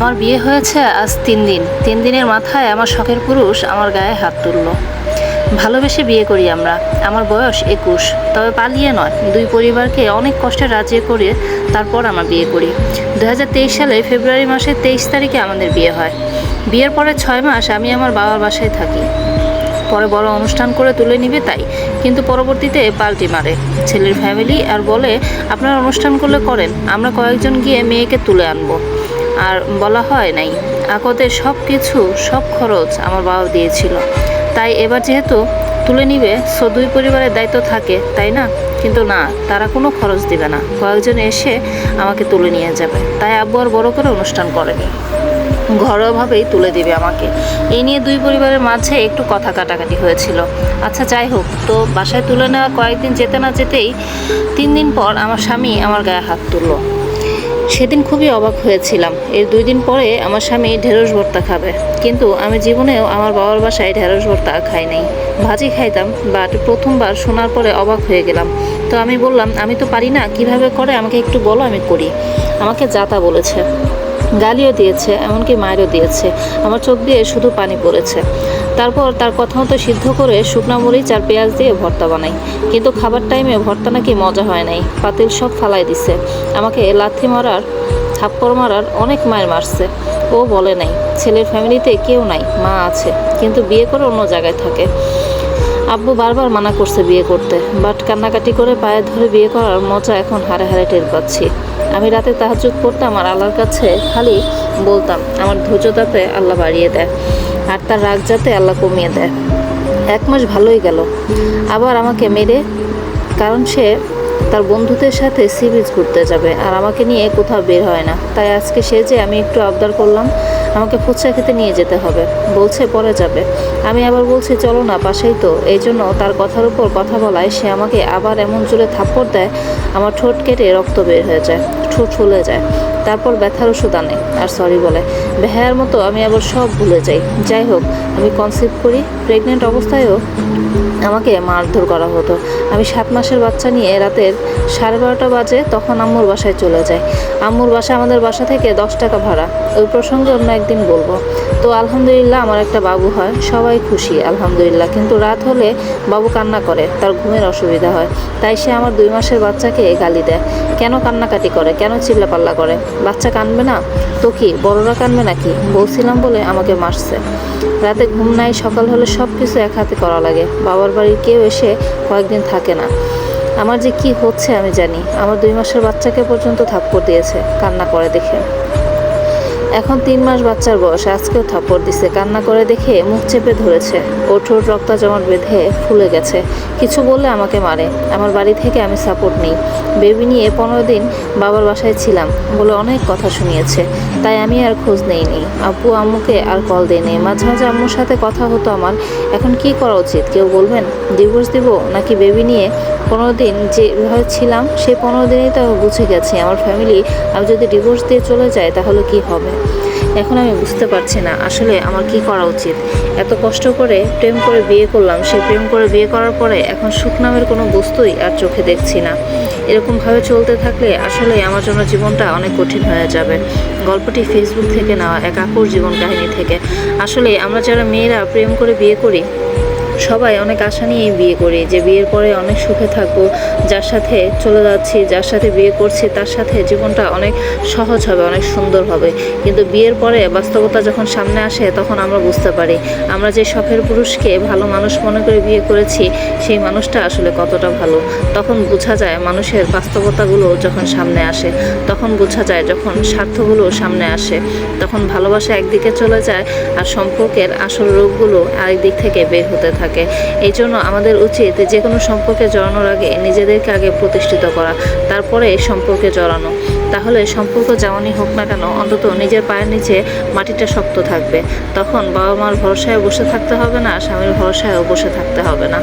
আমার বিয়ে হয়েছে আজ তিন দিন। তিন দিনের মাথায় আমার শখের পুরুষ আমার গায়ে হাত তুললো। ভালোবেসে বিয়ে করি আমরা। আমার বয়স একুশ। তবে পালিয়ে নয়। দুই পরিবারকে অনেক কষ্টে রাজি করে তারপর আমরা বিয়ে করি। দু হাজার তেইশ সালে ফেব্রুয়ারি মাসের তেইশ তারিখে আমাদের বিয়ে হয়। বিয়ের পরে ছয় মাস আমি আমার বাবার বাসায় থাকি। পরে বড় অনুষ্ঠান করে তুলে নিবে তাই। কিন্তু পরবর্তীতে পাল্টি মারে। ছেলের ফ্যামিলি আর বলে, আপনারা অনুষ্ঠান করলে করেন। আমরা কয়েকজন গিয়ে মেয়েকে তুলে আনব। আর বলা হয় নাই। আকদের সব কিছু সব খরচ আমার বাবা দিয়েছিল। তাই এবার যেহেতু তুলে নিবে, সো দুই পরিবারের দায়িত্ব থাকে, তাই না? কিন্তু না, তারা কোনো খরচ দিবে না। কয়েকজন এসে আমাকে তুলে নিয়ে যাবে। তাই আব্বু আর বড় করে অনুষ্ঠান করেনি। ঘরোয়াভাবেই তুলে দিবে আমাকে। এই নিয়ে দুই পরিবারের মাঝে একটু কথা কাটাকাটি হয়েছিল। আচ্ছা যাই হোক, তো বাসায় তুলে নেওয়া কয়েকদিন যেতে না যেতেই তিন দিন পর আমার স্বামী আমার গায়ে হাত তুললো। সেদিন খুবই অবাক হয়েছিলাম। এর দুই দিন পরে আমার স্বামী ঢেঁড়স ভর্তা খাবে। কিন্তু আমি জীবনেও আমার বাবার বাসায় ঢেঁড়স ভর্তা খাই নাই। ভাজি খাইতাম বাট প্রথমবার শোনার পরে অবাক হয়ে গেলাম। তো আমি বললাম, আমি তো পারি না, কীভাবে করে আমাকে একটু বলো, আমি করি। আমাকে যাতা বলেছে। গালিও দিয়েছে, এমনকি মায়েরও দিয়েছে। আমার চোখ দিয়ে শুধু পানি পড়েছে। তারপর তার কথা মতো সিদ্ধ করে শুকনা মরিচ আর পেঁয়াজ দিয়ে ভর্তা বানাই। কিন্তু খাবার টাইমে ভর্তা নাকি মজা হয় নাই। পাতিল সব ফালাই দিছে। আমাকে লাথি মারার, থাপ্পড় মারার অনেক মায়ের মারছে। ও বলে নাই, ছেলের ফ্যামিলিতে কেউ নাই, মা আছে। কিন্তু বিয়ে করে অন্য জায়গায় থাকে। আব্বু বারবার মানা করছে বিয়ে করতে। বাট কান্নাকাটি করে পায়ে ধরে বিয়ে করার মজা এখন হারে হারে টের পাচ্ছি। আমি রাতে তাহাজুদ করতাম আর আল্লাহর কাছে খালি বলতাম, আমার ধৈর্য যাতে আল্লাহ বাড়িয়ে দেয় আর তার রাগ যাতে আল্লাহ কমিয়ে দেয়। এক মাস ভালোই গেল। আবার আমাকে মেরে, কারণ সে তার বন্ধুদের সাথে সি বিচ ঘুরতে যাবে আর আমাকে নিয়ে কোথাও বের হয় না। তাই আজকে সে যে আমি একটু আবদার করলাম আমাকে ফুচকা খেতে নিয়ে যেতে হবে। বলছে, পরে যাবে। আমি আবার বলছি, চলো না পাশেই তো। এই জন্য তার কথার উপর কথা বলায় সে আমাকে আবার এমন জোরে থাপ্পড় দেয়, আমার ঠোঁট কেটে রক্ত বের হয়ে যায়, ঠোঁট ফুলে যায়। তারপর ব্যথার ওষুধ আনে, আর সরি বলে। বেহায়ার মতো আমি আবার সব ভুলে যাই। যাই হোক, আমি কনসিভ করি প্রেগনেন্ট অবস্থায়ও আমাকে মারধর করা হতো। আমি সাত মাসের বাচ্চা নিয়ে রাতের সাড়ে বারোটা বাজে তখন আম্মুর বাসায় চলে যাই। আম্মুর বাসা আমাদের বাসা থেকে দশ টাকা ভাড়া। ওই প্রসঙ্গে অন্য একদিন বলব। তো আলহামদুলিল্লাহ আমার একটা বাবু হয়। সবাই খুশি, আলহামদুলিল্লাহ। কিন্তু রাত হলে বাবু কান্না করে, তার ঘুমের অসুবিধা হয়। তাই সে আমার দুই মাসের বাচ্চাকে গালি দেয়। কেন কান্নাকাটি করে? কেন চিল্লাপাল্লা করে? বাচ্চা কানবে না? তো কি, বড়রা কানবে নাকি? বলছিলাম বলে আমাকে মারছে। রাতে ঘুম নাই, সকাল হলে সব কিছু এক হাতে করা লাগে। বাবার বাড়ির কেউ এসে কয়েকদিন থাকে না। আমার যে কি হচ্ছে আমি জানি। আমার দুই মাসের বাচ্চাকে পর্যন্ত থাপ্পড় দিয়েছে, কান্না করে দেখে। এখন তিন মাস বাচ্চার বয়স, আজকেও থাপ্পড় দিছে। কান্না করে দেখে মুখ চেপে ধরেছে। ওর ঠোঁট রক্তা জমাট বেঁধে ফুলে গেছে। কিছু বললে আমাকে মারে। আমার বাড়ি থেকে আমি সাপোর্ট নেই। বেবি নিয়ে পনেরো দিন বাবার বাসায় ছিলাম বলে অনেক কথা শুনিয়েছে। তাই আমি আর খোঁজ নেইনি। আব্বু আম্মুকে আর কল দেয়নি। মাঝে মাঝে আম্মুর সাথে কথা হতো আমার। এখন কি করা উচিত? কেউ বলবেন? ডিভোর্স দিব নাকি বেবি নিয়ে পনেরো দিন যেভাবে ছিলাম সেই পনেরো দিনেই তো বুঝে গেছি, আমার ফ্যামিলি আমি যদি ডিভোর্স দিয়ে চলে যায় তাহলে কি হবে? এখন আমি বুঝতে পারছি না, আসলে আমার কি করা উচিত? এত কষ্ট করে প্রেম করে বিয়ে করলাম, সেই প্রেম করে বিয়ে করার পরে এখন সুখ নামের কোনো বস্তুই আর চোখে দেখছি না। এরকমভাবে চলতে থাকলে আসলে আমার জন্য জীবনটা অনেক কঠিন হয়ে যাবে। গল্পটি ফেসবুক থেকে নেওয়া এক আপুর জীবন কাহিনী থেকে। আসলে আমরা যারা মেয়েরা প্রেম করে বিয়ে করি সবাই অনেক আশা নিয়েই বিয়ে করি, যে বিয়ের পরে অনেক সুখে থাকব, যার সাথে চলে যাচ্ছি, যার সাথে বিয়ে করছি, তার সাথে জীবনটা অনেক সহজ হবে, অনেক সুন্দর হবে। কিন্তু বিয়ের পরে বাস্তবতা যখন সামনে আসে, তখন আমরা বুঝতে পারি। আমরা যে শখের পুরুষকে ভালো মানুষ মনে করে বিয়ে করেছি, সেই মানুষটা আসলে কতটা ভালো। তখন বোঝা যায় মানুষের বাস্তবতাগুলো যখন সামনে আসে, তখন বোঝা যায় যখন স্বার্থগুলো সামনে আসে। তখন ভালোবাসা একদিকে চলে যায় আর সম্পর্কের আসল রোগগুলো আরেক দিক থেকে বের হতে থাকে। এই জন্য আমাদের উচিত যে কোনো সম্পর্কে জড়ানোর আগে নিজেদেরকে আগে প্রতিষ্ঠিত করা, তারপরে এই সম্পর্কে জড়ানো। তাহলে সম্পর্ক যেমনই হোক না কেন, অন্তত নিজের পায়ের নিচে মাটিটা শক্ত থাকবে। তখন বাবা মার ভরসায় বসে থাকতে হবে না, স্বামীর ভরসায়ও বসে থাকতে হবে না।